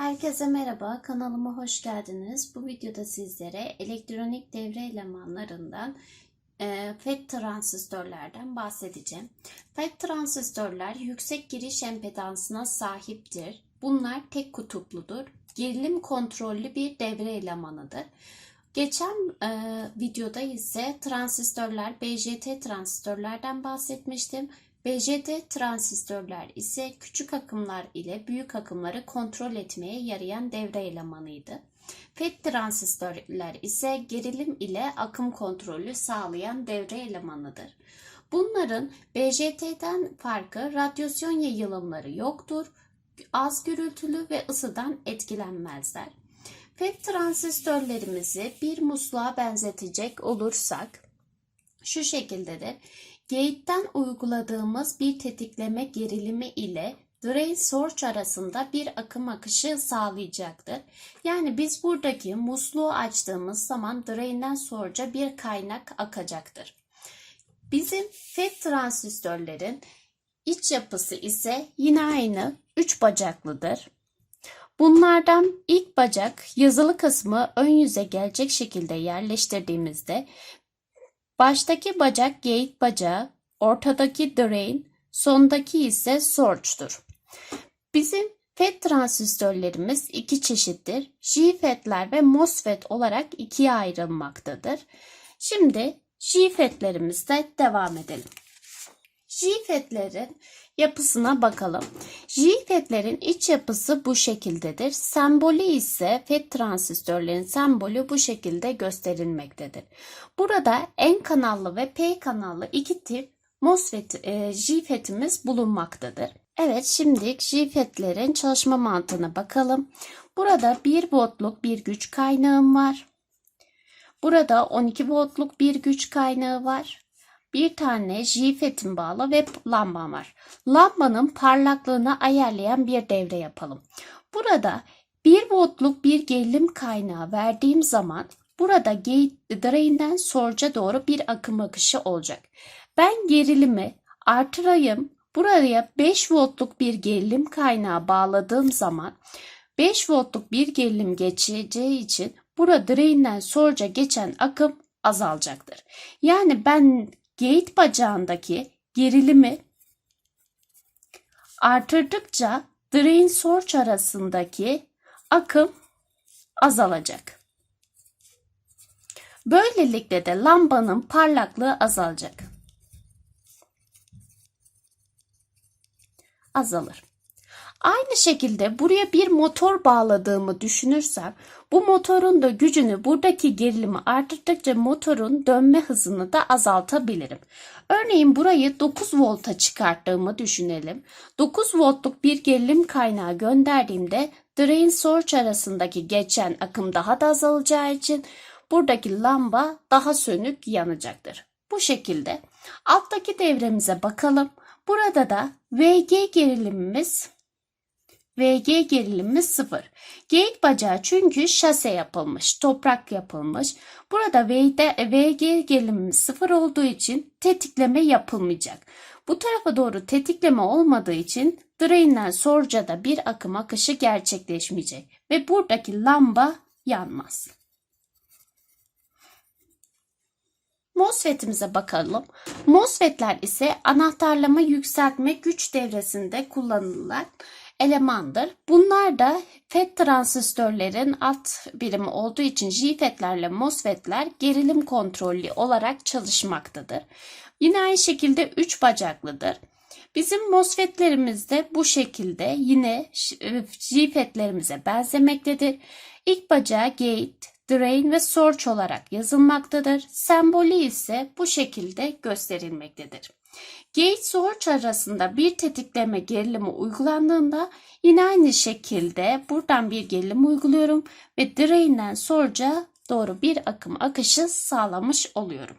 Herkese merhaba, kanalıma hoş geldiniz. Bu videoda sizlere elektronik devre elemanlarından e, FET transistörlerden bahsedeceğim. FET transistörler yüksek giriş empedansına sahiptir. Bunlar tek kutupludur. Gerilim kontrollü bir devre elemanıdır. Geçen e, videoda ise transistörler, BJT transistörlerden bahsetmiştim. BJT transistörler ise küçük akımlar ile büyük akımları kontrol etmeye yarayan devre elemanıydı. FET transistörler ise gerilim ile akım kontrolü sağlayan devre elemanıdır. Bunların BJT'den farkı radyasyon yayılımları yoktur, az gürültülü ve ısıdan etkilenmezler. FET transistörlerimizi bir musluğa benzetecek olursak şu şekildedir. Gate'den uyguladığımız bir tetikleme gerilimi ile drain source arasında bir akım akışı sağlayacaktır. Yani biz buradaki musluğu açtığımız zaman drain'den source'a bir kaynak akacaktır. Bizim FET transistörlerin iç yapısı ise yine aynı 3 bacaklıdır. Bunlardan ilk bacak yazılı kısmı ön yüze gelecek şekilde yerleştirdiğimizde baştaki bacak gate bacağı, ortadaki drain, sondaki ise source'tur. Bizim FET transistörlerimiz iki çeşittir. JFET'ler ve MOSFET olarak ikiye ayrılmaktadır. Şimdi JFET'lerimizle devam edelim. JFET'lerin yapısına bakalım. JFET'lerin iç yapısı bu şekildedir. Sembolü ise FET transistörlerin sembolü bu şekilde gösterilmektedir. Burada N kanallı ve P kanallı iki tip MOSFET, e, JFET'imiz bulunmaktadır. Evet şimdi JFET'lerin çalışma mantığına bakalım. Burada 1 voltluk bir güç kaynağım var. Burada 12 voltluk bir güç kaynağı var. Bir tane JFET'im bağlı ve lambam var. Lambanın parlaklığını ayarlayan bir devre yapalım. Burada 1 voltluk bir gerilim kaynağı verdiğim zaman burada drain'den source'a doğru bir akım akışı olacak. Ben gerilimi artırayım. Buraya 5 voltluk bir gerilim kaynağı bağladığım zaman 5 voltluk bir gerilim geçeceği için burada drain'den source'a geçen akım azalacaktır. Yani ben gate bacağındaki gerilimi artırdıkça drain source arasındaki akım azalacak. Böylelikle de lambanın parlaklığı azalacak. Azalır. Aynı şekilde buraya bir motor bağladığımı düşünürsem bu motorun da gücünü buradaki gerilimi arttırdıkça motorun dönme hızını da azaltabilirim. Örneğin burayı 9 volta çıkarttığımı düşünelim. 9 voltluk bir gerilim kaynağı gönderdiğimde drain source arasındaki geçen akım daha da azalacağı için buradaki lamba daha sönük yanacaktır. Bu şekilde alttaki devremize bakalım. Burada da VG gerilimimiz VG gerilimi 0. Gate bacağı çünkü şase yapılmış, toprak yapılmış. Burada VG gerilimi 0 olduğu için tetikleme yapılmayacak. Bu tarafa doğru tetikleme olmadığı için drain'den sorcada bir akım akışı gerçekleşmeyecek ve buradaki lamba yanmaz. MOSFET'imize bakalım. MOSFET'ler ise anahtarlama yükseltme güç devresinde kullanılan elemandır. Bunlar da FET transistörlerin alt birimi olduğu için JFET'lerle MOSFET'ler gerilim kontrollü olarak çalışmaktadır. Yine aynı şekilde 3 bacaklıdır. Bizim MOSFET'lerimiz de bu şekilde yine JFET'lerimize benzemektedir. İlk bacağı gate, drain ve source olarak yazılmaktadır. Sembolü ise bu şekilde gösterilmektedir. Gate source arasında bir tetikleme gerilimi uygulandığında yine aynı şekilde buradan bir gerilim uyguluyorum ve drain'den source'a doğru bir akım akışı sağlamış oluyorum.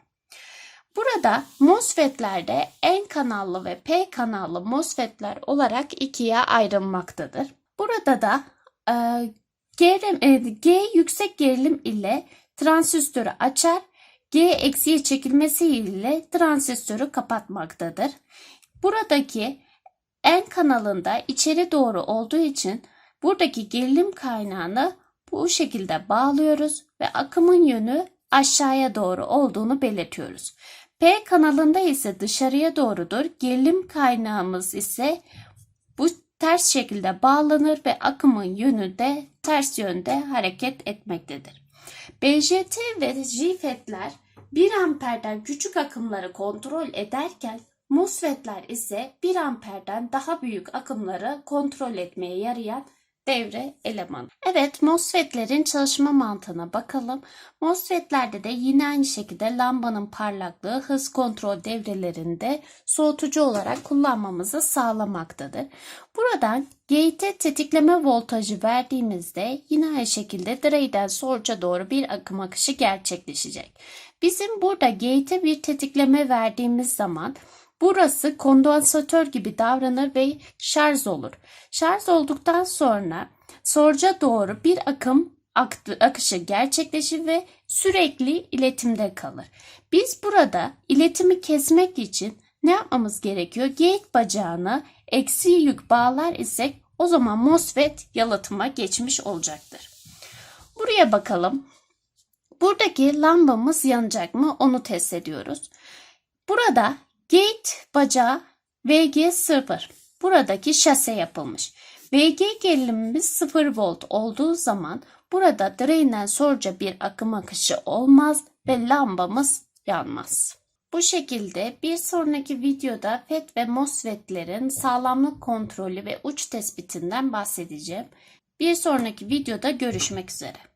Burada MOSFET'lerde N kanallı ve P kanallı MOSFET'ler olarak ikiye ayrılmaktadır. Burada da e, gerilim, e, G yüksek gerilim ile transistörü açar G eksiye çekilmesi ile transistörü kapatmaktadır. Buradaki N kanalında içeri doğru olduğu için buradaki gerilim kaynağını bu şekilde bağlıyoruz ve akımın yönü aşağıya doğru olduğunu belirtiyoruz. P kanalında ise dışarıya doğrudur. Gerilim kaynağımız ise bu ters şekilde bağlanır ve akımın yönü de ters yönde hareket etmektedir. BJT ve JFET'ler 1 amperden küçük akımları kontrol ederken MOSFET'ler ise 1 amperden daha büyük akımları kontrol etmeye yarayan devre elemanı. Evet MOSFET'lerin çalışma mantığına bakalım. MOSFET'lerde de yine aynı şekilde lambanın parlaklığı hız kontrol devrelerinde soğutucu olarak kullanmamızı sağlamaktadır. Buradan gate'e tetikleme voltajı verdiğimizde yine aynı şekilde direğden source'a doğru bir akım akışı gerçekleşecek. Bizim burada gate'e bir tetikleme verdiğimiz zaman Burası kondansatör gibi davranır ve şarj olur. Şarj olduktan sonra sonuca doğru bir akım akışı gerçekleşir ve sürekli iletimde kalır. Biz burada iletimi kesmek için ne yapmamız gerekiyor? Gate bacağına eksi yük bağlar isek o zaman MOSFET yalıtıma geçmiş olacaktır. Buraya bakalım. Buradaki lambamız yanacak mı? Onu test ediyoruz. Burada Gate bacağı VG0. Buradaki şase yapılmış. VG gerilimimiz 0 volt olduğu zaman burada drain'den sonuca bir akım akışı olmaz ve lambamız yanmaz. Bu şekilde bir sonraki videoda FET ve MOSFET'lerin sağlamlık kontrolü ve uç tespitinden bahsedeceğim. Bir sonraki videoda görüşmek üzere.